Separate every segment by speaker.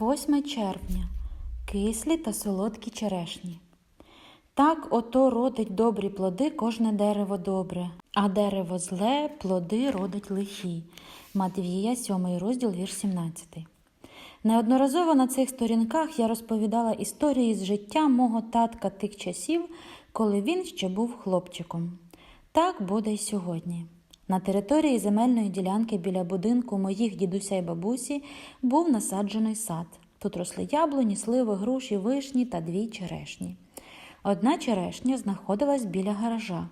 Speaker 1: 8 червня. Кислі та солодкі черешні. Так ото родить добрі плоди кожне дерево добре, а дерево зле плоди родить лихі. Матвія, 7 розділ, вірш 17. Неодноразово на цих сторінках я розповідала історії з життя мого татка тих часів, коли він ще був хлопчиком. Так буде й сьогодні. На території земельної ділянки біля будинку моїх дідуся й бабусі був насаджений сад. Тут росли яблуні, сливи, груші, вишні та дві черешні. Одна черешня знаходилась біля гаража,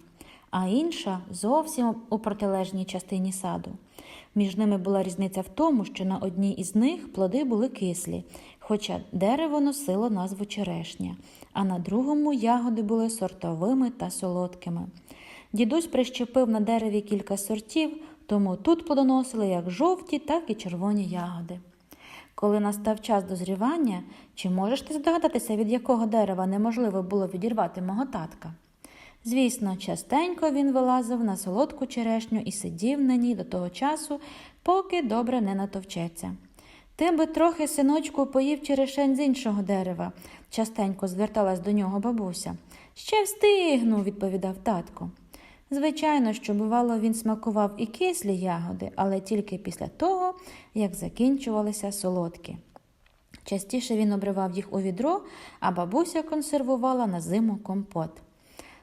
Speaker 1: а інша зовсім у протилежній частині саду. Між ними була різниця в тому, що на одній із них плоди були кислі, хоча дерево носило назву черешня, а на другому ягоди були сортовими та солодкими. Дідусь прищепив на дереві кілька сортів, тому тут плодоносили як жовті, так і червоні ягоди. Коли настав час дозрівання, чи можеш ти здогадатися, від якого дерева неможливо було відірвати мого татка? Звісно, частенько він вилазив на солодку черешню і сидів на ній до того часу, поки добре не натовчеться. Ти би трохи, синочку, поїв черешень з іншого дерева, частенько зверталась до нього бабуся. Ще встигну, відповідав татко. Звичайно, що, бувало, він смакував і кислі ягоди, але тільки після того, як закінчувалися солодкі. Частіше він обривав їх у відро, а бабуся консервувала на зиму компот.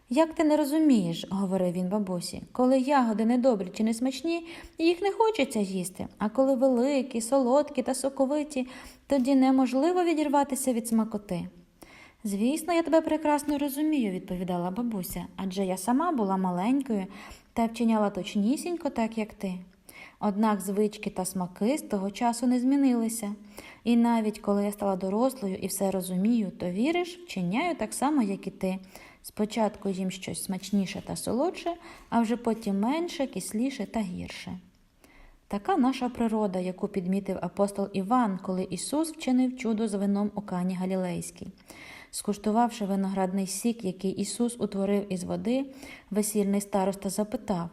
Speaker 1: Як ти не розумієш, говорив він бабусі, коли ягоди недобрі чи несмачні, їх не хочеться їсти, а коли великі, солодкі та соковиті, тоді неможливо відірватися від смакоти. Звісно, я тебе прекрасно розумію, відповідала бабуся, адже я сама була маленькою та вчиняла точнісінько так, як ти. Однак звички та смаки з того часу не змінилися. І навіть коли я стала дорослою і все розумію, то віриш, вчиняю так само, як і ти. Спочатку їм щось смачніше та солодше, а вже потім менше, кисліше та гірше. Така наша природа, яку підмітив апостол Іван, коли Ісус вчинив чудо з вином у Кані Галілейській. Скуштувавши виноградний сік, який Ісус утворив із води, весільний староста запитав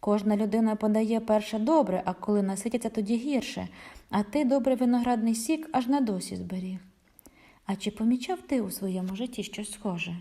Speaker 1: Кожна людина подає перше добре, а коли насититься, тоді гірше, а ти добрий виноградний сік аж на досі зберіг. А чи помічав ти у своєму житті щось схоже?